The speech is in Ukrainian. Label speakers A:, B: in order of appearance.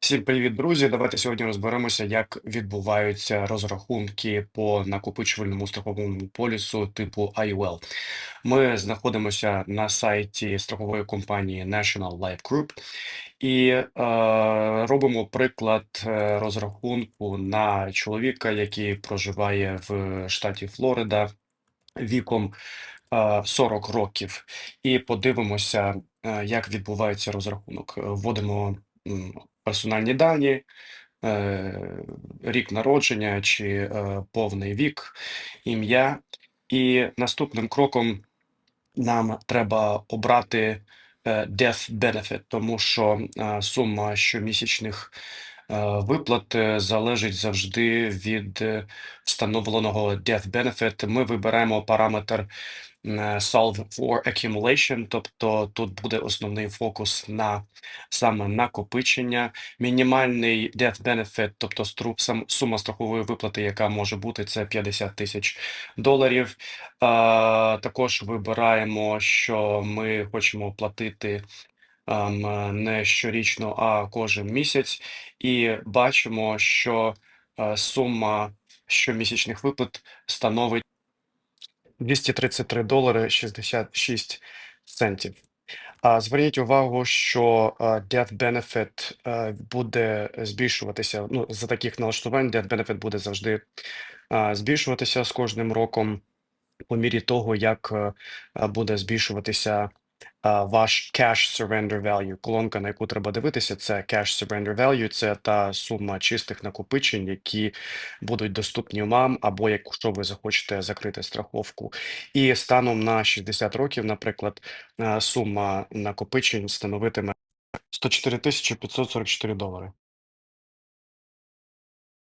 A: Всім привіт, друзі! Давайте сьогодні розберемося, як відбуваються розрахунки по накопичувальному страховому полісу типу IUL. Ми знаходимося на сайті страхової компанії National Life Group і е, робимо приклад е, розрахунку на чоловіка, який проживає в штаті Флорида віком е, 40 років, і подивимося, е, як відбувається розрахунок. Е, Вводимо персональні дані, е, рік народження чи е, повний вік, ім'я. І наступним кроком нам треба обрати е, Death Benefit, тому що сума щомісячних е, залежить завжди від е, встановленого Death Benefit. Ми вибираємо параметр е, Solve for Accumulation, тобто тут буде основний фокус на саме накопичення. Мінімальний Death Benefit, тобто сума страхової виплати, яка може бути, це 50 тисяч доларів. Також вибираємо, що ми хочемо платити не щорічно, а кожен місяць, і бачимо, що е, сума щомісячних виплат становить 233 долари 66 центів. А зверніть увагу, що е, Death Benefit е, буде збільшуватися. Ну, за таких налаштувань Death Benefit буде завжди е, збільшуватися з кожним роком по мірі того, як е, е, буде збільшуватися е, ваш Cash Surrender Value. Колонка, на яку треба дивитися, це Cash Surrender Value, це та сума чистих накопичень, які будуть доступні вам, або якщо ви захочете закрити страховку. І станом на 60 років, наприклад, сума накопичень становитиме 104 тисячі 544 долари.